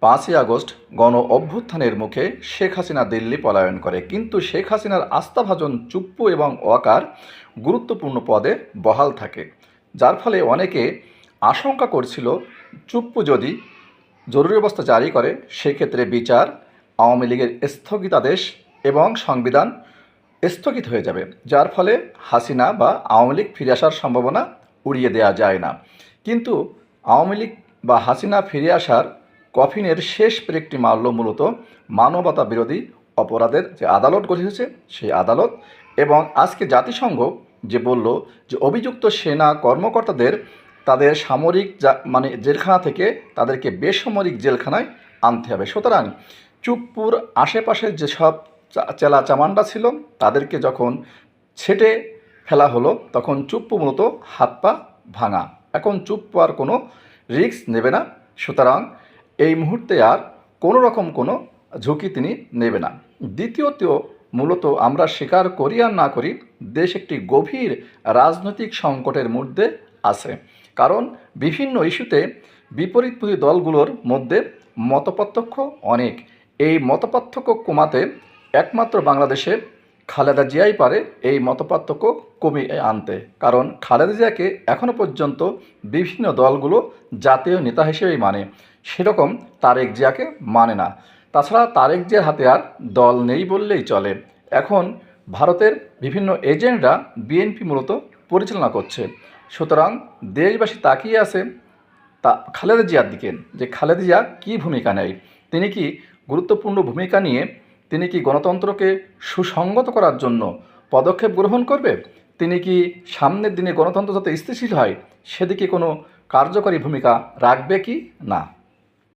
পাঁচই আগস্ট গণ অভ্যুত্থানের মুখে শেখ হাসিনা দিল্লি পলায়ন করে। কিন্তু শেখ হাসিনার আস্থাভাজন চুপ্পু এবং ওয়াকার গুরুত্বপূর্ণ পদে বহাল থাকে। যার ফলে অনেকে আশঙ্কা করছিল, চুপ্পু যদি জরুরি অবস্থা জারি করে, সেক্ষেত্রে বিচার, আওয়ামী লীগের স্থগিতাদেশ এবং সংবিধান স্থগিত হয়ে যাবে। যার ফলে হাসিনা বা আওয়ামী লীগ ফিরে আসার সম্ভাবনা উড়িয়ে দেওয়া যায় না। কিন্তু আওয়ামী লীগ বা হাসিনা ফিরে আসার কফিনের শেষ ব্রেকটি মারল মূলত মানবতা বিরোধী অপরাধের যে আদালত গঠিত সেই আদালত এবং আজকে জাতিসংঘ যে বলল যে অভিযুক্ত সেনা কর্মকর্তাদের তাদের সামরিক মানে জেলখানা থেকে তাদেরকে বেসামরিক জেলখানায় আনতে হবে। সুতরাং চুপপুর আশেপাশের যেসব চেলা চামান্ডা ছিল, তাদেরকে যখন ছেটে ফেলা হলো, তখন চুপ্পু মূলত হাত পা ভাঙা। এখন চুপ্পু আর কোনো রিস্ক নেবে না। সুতরাং এই মুহূর্তে আর কোনো রকম কোনো ঝুঁকি তিনি নেবে না। দ্বিতীয়ত মূলত আমরা স্বীকার করি আর না করি, দেশ একটি গভীর রাজনৈতিক সংকটের মধ্যে আছে। কারণ বিভিন্ন ইস্যুতে বিপরীতমুখী দলগুলোর মধ্যে মতপার্থক্য অনেক। এই মতপার্থক্য কমাতে একমাত্র বাংলাদেশে খালেদা জিয়াই পারে এই মতপার্থক্য কমিয়ে আনতে। কারণ খালেদা জিয়াকে এখনও পর্যন্ত বিভিন্ন দলগুলো জাতীয় নেতা হিসেবেই মানে। সেরকম তারেক জিয়াকে মানে না। তাছাড়া তারেক জিয়ার হাতে আর দল নেই বললেই চলে। এখন ভারতের বিভিন্ন এজেন্টরা বিএনপি মূলত পরিচালনা করছে। সুতরাং দেশবাসী তাকিয়ে আছে তা খালেদা জিয়ার দিকে যে খালেদা জিয়া কী ভূমিকা নেয়? তিনি কি গুরুত্বপূর্ণ ভূমিকা নিয়ে তিনি কি গণতন্ত্রকে সুসংগত করার জন্য পদক্ষেপ গ্রহণ করবে? তিনি কি সামনের দিনে গণতন্ত্র যাতে স্থিতিশীল হয় সেদিকে কোনো কার্যকরী ভূমিকা রাখবে কি? না।